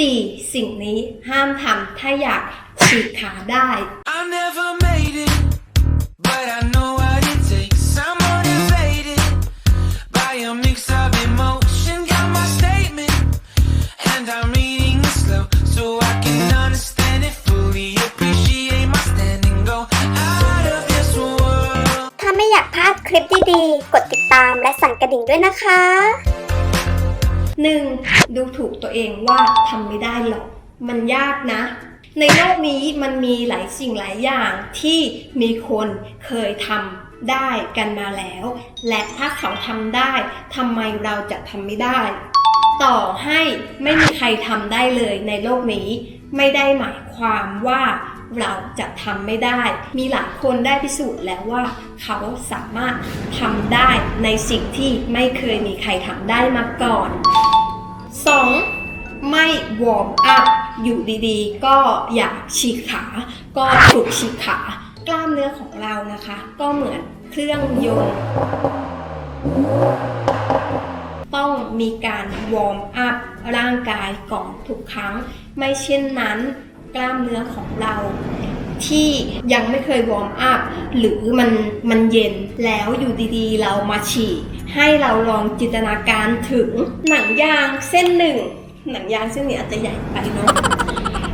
4. สิ่งนี้ห้ามทำถ้าอยากฉีกขาได้ I never made it, but I know what it takes. I'm motivated by a mix of emotion. Got my statement, and I'm reading it slow so I can understand it fully. Appreciate my standing, go out of this world. ถ้าไม่อยากพลาดคลิปดีๆ กดติดตามและสั่นกระดิ่งด้วยนะคะ 1. ดูถูกตัวเองว่าทำไม่ได้หรอก มันยากนะ ในโลกนี้มันมีหลายสิ่งหลายอย่างที่มีคนเคยทำได้กันมาแล้ว และถ้าเขาทำได้ทำไมเราจะทำไม่ได้ ต่อให้ไม่มีใครทำได้เลยในโลกนี้ ไม่ได้หมายความว่าเราจะทำไม่ได้ มีหลายคนได้พิสูจน์แล้วว่า เขาสามารถทำได้ในสิ่งที่ไม่เคยมีใครทำได้มาก่อน 2. ไม่วอร์มอัพอยู่ดีๆ ก็อยากฉีกขา ก็ถูกฉีกขากล้ามเนื้อของเรานะคะ ก็เหมือนเครื่องยนต์ต้องมีการวอร์มอัพร่างกายก่อนทุกครั้ง ไม่เช่นนั้น กล้ามเนื้อของเรา ที่ยังไม่เคยวอร์มอัพหรือมันมันเย็นแล้วอยู่ดีๆ เรามาฉี่ให้เราลองจินตนาการถึงหนังยางเส้นหนึ่ง หนังยางเส้นนี้อาจจะใหญ่ไปเนาะ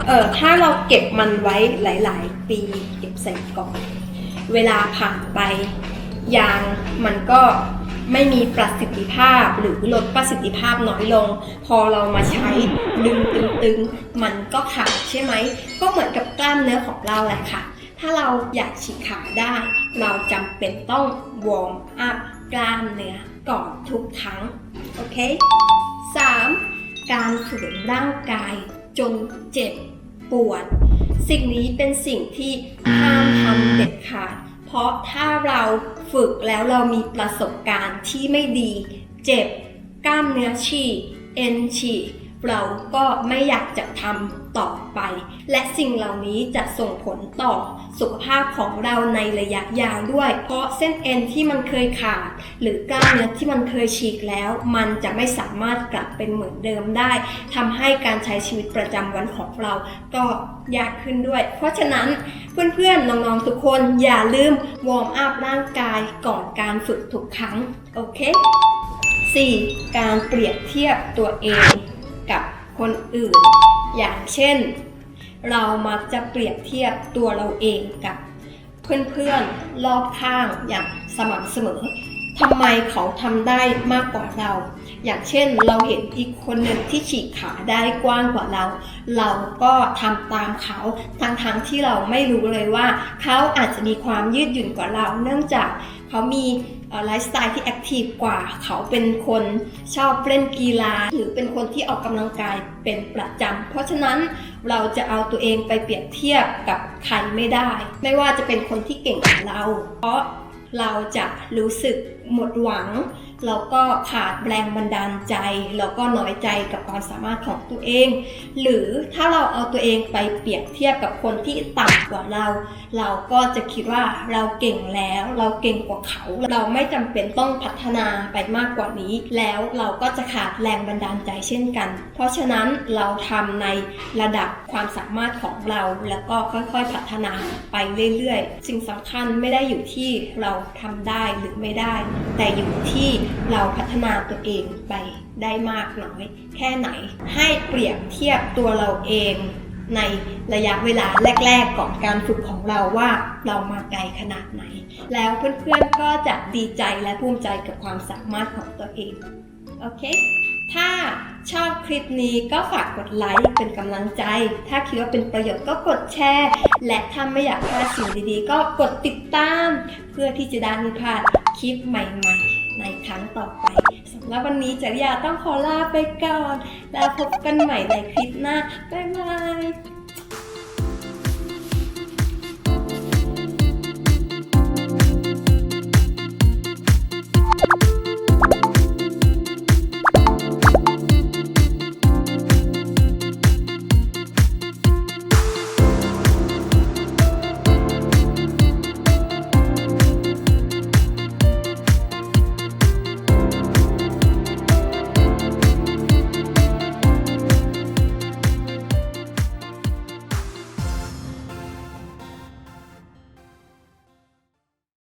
เออถ้าเราเก็บมันไว้หลาย ๆ ปีเก็บใส่กล่องเวลาผ่านไปยางมันก็ ไม่มีประสิทธิภาพหรือลดประสิทธิภาพน้อยลง พอเรามาใช้ดึงตึงๆ มันก็ขาดใช่ไหม ก็เหมือนกับกล้ามเนื้อของเราแหละค่ะ ถ้าเราอยากฉีกขาได้ เราจำเป็นต้องวอร์มอัพกล้ามเนื้อก่อนทุกครั้ง โอเค 3. การฝืนร่างกายจนเจ็บปวด สิ่งนี้เป็นสิ่งที่ห้ามทำเด็ดขาด เพราะถ้าเราฝึกแล้วเรามีประสบการณ์ที่ไม่ดี เจ็บ กล้ามเนื้อฉีกเอ็นฉีก เราก็ไม่อยากจะทำต่อไป และสิ่งเหล่านี้จะส่งผลต่อสุขภาพของเราในระยะยาวด้วย เพราะเส้นเอ็นที่มันเคยขาด หรือกล้ามเนื้อที่มันเคยฉีกแล้ว มันจะไม่สามารถกลับเป็นเหมือนเดิมได้ทำให้การใช้ชีวิตประจำวันของเรา ก็ยากขึ้นด้วย เพราะฉะนั้นเพื่อนๆ น้องๆ ทุกคนอย่าลืมวอร์มอัพร่างกายก่อนการฝึกทุกครั้ง โอเค 4. การเปรียบเทียบตัวเอง คนอื่น อย่างเช่น เรามักจะเปรียบเทียบตัวเราเองกับ เพื่อนๆรอบข้างอย่างสม่ำเสมอ ทำไมเขาทำได้มากกว่าเรา อย่างเช่นเราเห็นอีกคนหนึ่งที่ฉีกขาได้กว้างกว่าเรา เราก็ทำตามเขาทั้งๆที่เราไม่รู้เลยว่า เขาอาจจะมีความยืดหยุ่นกว่าเรา เนื่องจากเขามีไลฟ์สไตล์ที่แอคทีฟกว่าเขาเป็นคนชอบเล่นกีฬา หรือเป็นคนที่ออกกำลังกายเป็นประจำเพราะฉะนั้นเราจะเอาตัวเองไปเปรียบเทียบกับใครไม่ได้ ไม่ว่าจะเป็นคนที่เก่งกว่าเรา เพราะ เราจะรู้สึกหมดหวังแล้วก็ขาดแรงบันดาลใจ แล้วก็น้อยใจกับความสามารถของตัวเอง หรือถ้าเราเอาตัวเองไปเปรียบเทียบกับคนที่ต่ำกว่าเรา เราก็จะคิดว่าเราเก่งแล้ว เราเก่งกว่าเขา เราไม่จำเป็นต้องพัฒนาไปมากกว่านี้ แล้วเราก็จะขาดแรงบันดาลใจเช่นกัน เพราะฉะนั้นเราทำในระดับความสามารถของเรา แล้วก็ค่อยๆพัฒนาไปเรื่อยๆ สิ่งสำคัญไม่ได้อยู่ที่เราทำได้หรือไม่ได้ แต่อยู่ที่เราพัฒนาตัวเองไปได้มากน้อยแค่ไหน ให้เปรียบเทียบตัวเราเองในระยะเวลาแรก ๆ ก่อนการฝึกของเราว่าเรามาไกลขนาดไหน แล้วเพื่อนๆก็จะดีใจและภูมิใจกับความสามารถของตัวเอง โอเค ถ้าชอบคลิปนี้ก็ฝากกดไลค์เป็นกำลังใจ ถ้าคิดว่าเป็นประโยชน์ก็กดแชร์ และถ้าไม่อยากพลาดสิ่งดีๆ ก็กดติดตาม เพื่อที่จะได้ไม่พลาดคลิปใหม่ ๆ ในครั้งต่อไปสำหรับวันนี้จริยาต้องขอลาไปก่อน แล้วพบกันใหม่ในคลิปหน้า บ๊ายบาย